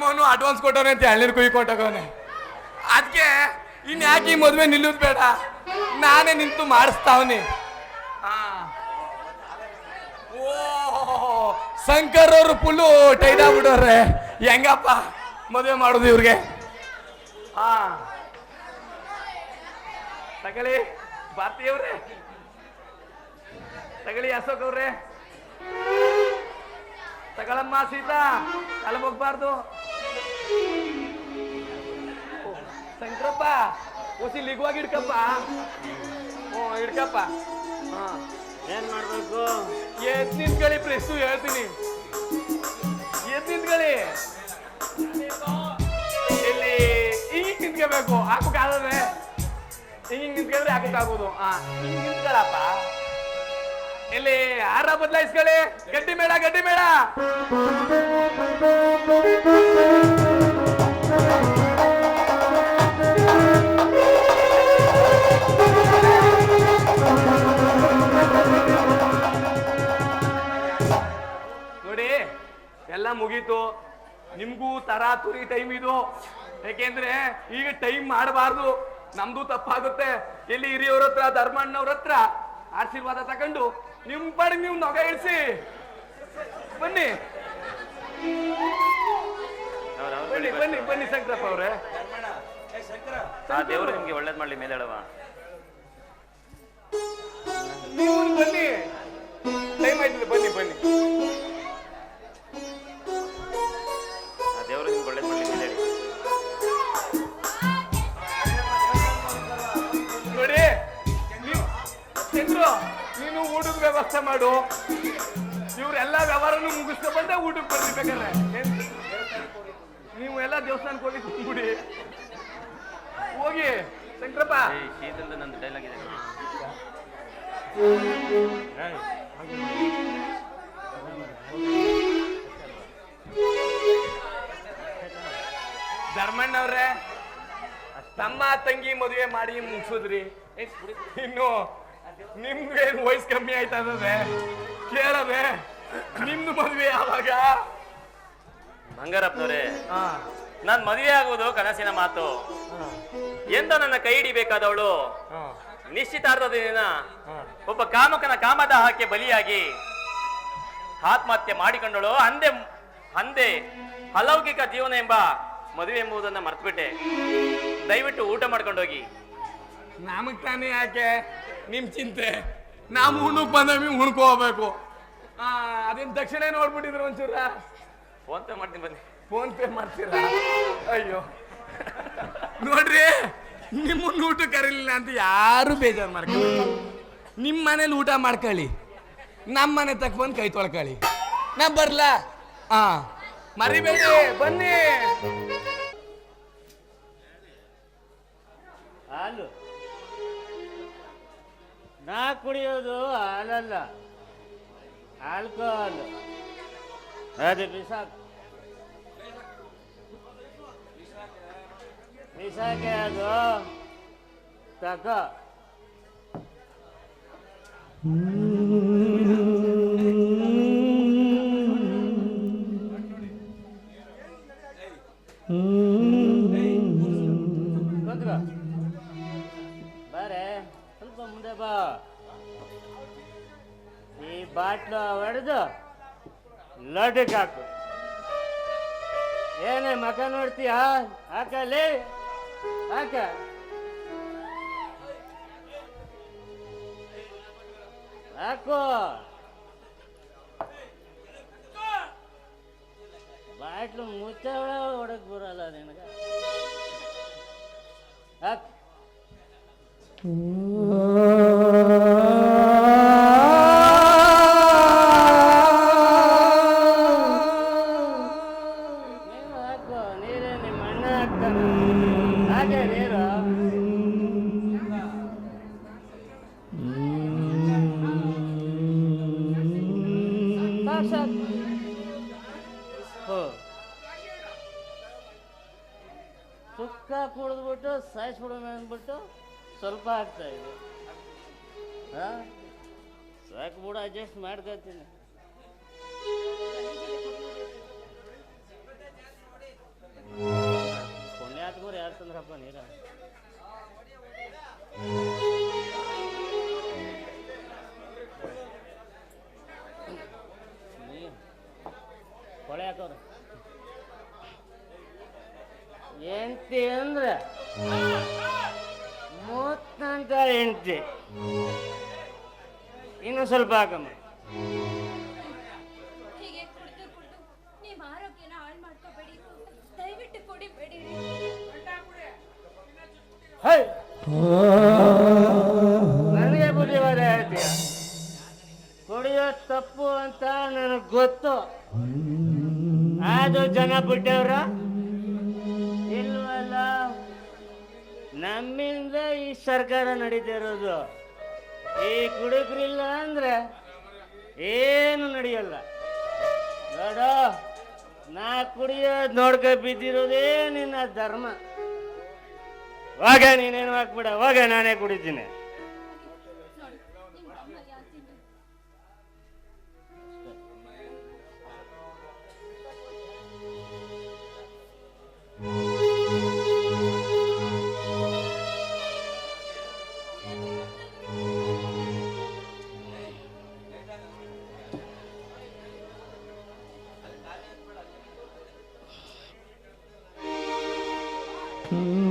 ನಮ್ಮವನು advance ಕೊಟ್ಟವನೆ ಅಂತ ಎಳ್ನೀರು ಕುಯ್ ಕೊಟ್ಟವನೆ ಅದಕ್ಕೆ ಇನ್ ಯಾಕೆ ಈ ಮದುವೆ ನಿಲ್ಲುದು ಬೇಡ? ನಾನೇ ನಿಂತು ಮಾಡಿಸ್ತಾವನಿ. ಓ, ಶಂಕರ್ ಅವರು ಫುಲ್ಲು ಟೈಟ್ ಆಗ್ಬಿಟ್ಟವ್ರೆ. ಹೆಂಗಪ್ಪ ಮದುವೆ ಮಾಡೋದು ಇವ್ರಿಗೆ? ಹಾ ತಗಳಿ ಭಾರತೀಯವ್ರೆ ತಗಳಿ ಅಶೋಕ್ ಅವ್ರೆ. ತಗಳಮ್ಮ ಸೀತಾ ಅಲ್ಲಿ ಹೋಗ್ಬಾರ್ದು ಶಂಕರಪ್ಪ ಒಸಿ ಲಿಗುವಾಗಿ ಹಿಡ್ಕಪ್ಪ. ಹ್ಞೂ ಹಿಡ್ಕಪ್ಪ. ಹಾ. ಏನ್ ಮಾಡ್ಬೇಕು? ಎತ್ ನಿಂತ್ಕೊಳ್ಳಿ ಪ್ರೆಸ್ಸು ಹೇಳ್ತೀನಿ. ಎತ್ ನಿಂತ್ಕೊಳ್ಳಿ. ಇಲ್ಲಿ ಹಿಂಗ್ ನಿಂತ್ಕೋಬೇಕು. ಹಾಕಕ್ಕಾಗದೆ ಹಿಂಗ್ ನಿಂತ್ಕೊಂಡ್ರೆ ಹಾಕಕ್ಕಾಗೋದು ಹಾ. ಹಿಂಗ್ ನಿಂತ್ಕೊಳ್ಳಪ್ಪ ಇಲ್ಲಿ ಆರ ಬದಲಾಯಿಸ್ಕೊಳ್ಳಿ. ಗಡ್ಡಿ ಮೇಡ ಗಡ್ಡಿ ಮೇಳ. ನೋಡಿ, ಎಲ್ಲ ಮುಗೀತು. ನಿಮ್ಗೂ ತರಾತುರಿ ಟೈಮ್ ಇದು. ಯಾಕೆಂದ್ರೆ ಈಗ ಟೈಮ್ ಮಾಡಬಾರ್ದು. ನಮ್ದು ತಪ್ಪಾಗುತ್ತೆ. ಇಲ್ಲಿ ಹಿರಿಯವ್ರ ಹತ್ರ, ಧರ್ಮಣ್ಣವ್ರ ಹತ್ರ ಆಶೀರ್ವಾದ ತಗೊಂಡು ನಿಮ್ ಪಡೆ ನೀವು ನೊಗ ಇಳಿಸಿ. ಬನ್ನಿ. ಬನ್ನಿ ಬನ್ನಿ ಬನ್ನಿ ಶಂಕರಪ್ಪ ಅವ್ರೆ. ಆ ದೇವ್ರು ನಿಮ್ಗೆ ಒಳ್ಳೇದ್ ಮಾಡ್ಲಿ ಮೇಲೆ ಹೇಳವ ನೀವು ಬನ್ನಿ. ಟೈಮ್ ಆಯ್ತದೆ ಬನ್ನಿ ಬನ್ನಿ. ಆ ದೇವ್ರು ನಿಮ್ಗೆ ಒಳ್ಳೇದ್ ಮಾಡ್ಲಿ ಮೇಲೆ ಹೇಳಿ ನೋಡಿ ನೀವು ಚಂದ್ರು ನೀನು ಊಟದ ವ್ಯವಸ್ಥೆ ಮಾಡು. ಇವ್ರೆಲ್ಲ ವ್ಯವಹಾರನು ಮುಗಿಸ್ಕೊ ಬಂದೆ ಊಟಕ್ಕೆ ಬರ್ಲಿ ಬೇಕಾದ್ರೆ. ನೀವು ಎಲ್ಲ ದೇವಸ್ಥಾನಕ್ಕೆ ಹೋಗಿ ಕೂಡಿ ಹೋಗಿ ಶಂಕರಪ್ಪ. ಶೀತಲ್ದ ನಂದು ಡೈಲಾಗ್ ಇದೆ. ಧರ್ಮಣ್ಣವ್ರೆ ತಮ್ಮ ತಂಗಿ ಮದುವೆ ಮಾಡಿ ಮುಗಿಸಿದ್ರಿ. ಇನ್ನು ನಿಮ್ಗೆ ವಯಸ್ಸು ಕಮ್ಮಿ ಆಯ್ತದೆ ಕೇಳದೆ ನಿಮ್ದು ಮದುವೆ ಯಾವಾಗ? ಬಂಗಾರಪ್ಪನವ್ರೆ ಹಾ. ನಾನ್ ಮದುವೆ ಆಗುವುದು ಕನಸಿನ ಮಾತು. ಎಂತ ನನ್ನ ಕೈ ಹಿಡಿಬೇಕಾದವಳು. ಹಾ. ನಿಶ್ಚಿತಾರ್ಥದ ದಿನ ಹಾ. ಒಬ್ಬ ಕಾಮಕನ ಕಾಮದಾಹಕ್ಕೆ ಬಲಿಯಾಗಿ ಆತ್ಮಹತ್ಯೆ ಮಾಡಿಕೊಂಡಳು. ಅಂದೆ ಅಂದೆ ಅಲೌಕಿಕ ಜೀವನ ಎಂಬ ಮದುವೆ ಎಂಬುದನ್ನ ಮರ್ತ್ಬಿಟ್ಟೆ. ದಯವಿಟ್ಟು ಊಟ ಮಾಡ್ಕೊಂಡೋಗಿ. ನಮಗ್ ತಾನೇ ಯಾಕೆ? ನಿಮ್ ಚಿಂತೆ. ನಾವು ಉಣ್ಣಕ್ ಬಂದವಿ ಉಣ್ಕೋಬೇಕು. ಅದೇನ್ ದಕ್ಷಿಣ ನೋಡ್ಬಿಟ್ಟಿದ್ರು ಒಂಚೂರ? ಫೋನ್ ಪೇ ಮಾಡ್ತೀನಿ ಬನ್ನಿ. ಫೋನ್ ಪೇ ಮಾಡ್ತೀರಾ? ಅಯ್ಯೋ. ನೋಡ್ರಿ ನಿಮ್ಮನ್ನ ಊಟ ಕರೀಲಿಲ್ಲ ಅಂತ ಯಾರು ಬೇಜಾರು ಮಾಡ್ಕೊಳ್ಳಿ. ನಿಮ್ಮ ಮನೇಲಿ ಊಟ ಮಾಡ್ಕೊಳ್ಳಿ. ನಮ್ಮ ಮನೆ ತಕ್ಕ ಬಂದು ಕೈ ತೊಳ್ಕೊಳ್ಳಿ. ನಾ ಬರ್ಲಾ? ಹಾ ಮರಿಬೇಡಿ ಬನ್ನಿ. ಹಾಲು. ನಾ ಕುಡಿಯೋದು ಹಾಲಲ್ಲ. Alcohol. ಅದು ಬಿಸಾಕ್ ಬಿಸಾಕೆ ಅದು ತಕ ಕೂತ್ಕೋ ಬಾರೆ ಸ್ವಲ್ಪ ಮುಂದೆ ಬಾ ಈ ಬಾಟ್ಲು ಹೊಡೆದು ಲಡ್ಡಕ್ಕೆ ಹಾಕು ಏನೇ ಮಕ ನೋಡ್ತೀಯ? ಹಾಕಲೇ ಹಾಕ. ಹಾಕು. ಬಾಟ್ಲು ಮುಚ್ಚ ಹೊಡಕ್ ಬರಲ್ಲ ನಿನಗೆ. ಹಾಕ್. ಸುಕ್ಕ ಕುಡಿದ್ಬಿಟ್ಟು ಸಾಯಿಸ್ಬಿಡೋಣ ಅಂದ್ಬಿಟ್ಟು ಸ್ವಲ್ಪ ಆಗ್ತಾ ಇದೆ. ಹಾ? ಸಾಕು ಬಿಡು ಅಡ್ಜಸ್ಟ್ ಮಾಡ್ಕೊತೀನಿ. ಕೊಡಪ್ಪ ನೀರ? ನೀರು. ಕೊಳೆ ಹಾಕೋರು. ಎಂತಿ ಅಂದ್ರೆ ಮೂವತ್ತಂತ ಎಂಟಿ ಇನ್ನು ಸ್ವಲ್ಪ ಹಾಕಮ್ಮ ಹೀಗೆ ಕುಡಿದು ಕುಡಿದು ನಿಮ್ಮ ಆರೋಗ್ಯನ ಹಾಳು ಮಾಡ್ಕೋಬೇಡಿ. ದಯವಿಟ್ಟು ಕುಡಿಬೇಡಿ ಹೈ. ನನಗೆ ಬುದ್ಧಿವಾದ ಹೇಳ್ತೀಯ? ಕುಡಿಯೋ ತಪ್ಪು ಅಂತ ನನಗೆ ಗೊತ್ತು. ಅದು ಜನ ಬಿಟ್ಟವ್ರ? ನಮ್ಮಿಂದ ಈ ಸರ್ಕಾರ ನಡೀತಿರೋದು. ಈ ಕುಡುಕ್ರಿಲ್ಲ ಅಂದ್ರೆ ಏನು ನಡೆಯಲ್ಲ. ನೋಡ, ನಾ ಕುಡಿಯೋದು ನೋಡ್ಕ ಬಿದ್ದಿರೋದೇ ನಿನ್ನ ಧರ್ಮ. ಹೋಗ, ನೀನೇನು ಹಾಕ್ಬಿಡ, ಹೋಗ, ನಾನೇ ಕುಡಿತೀನಿ. Thank ನಿಮ್ಮ Hmm.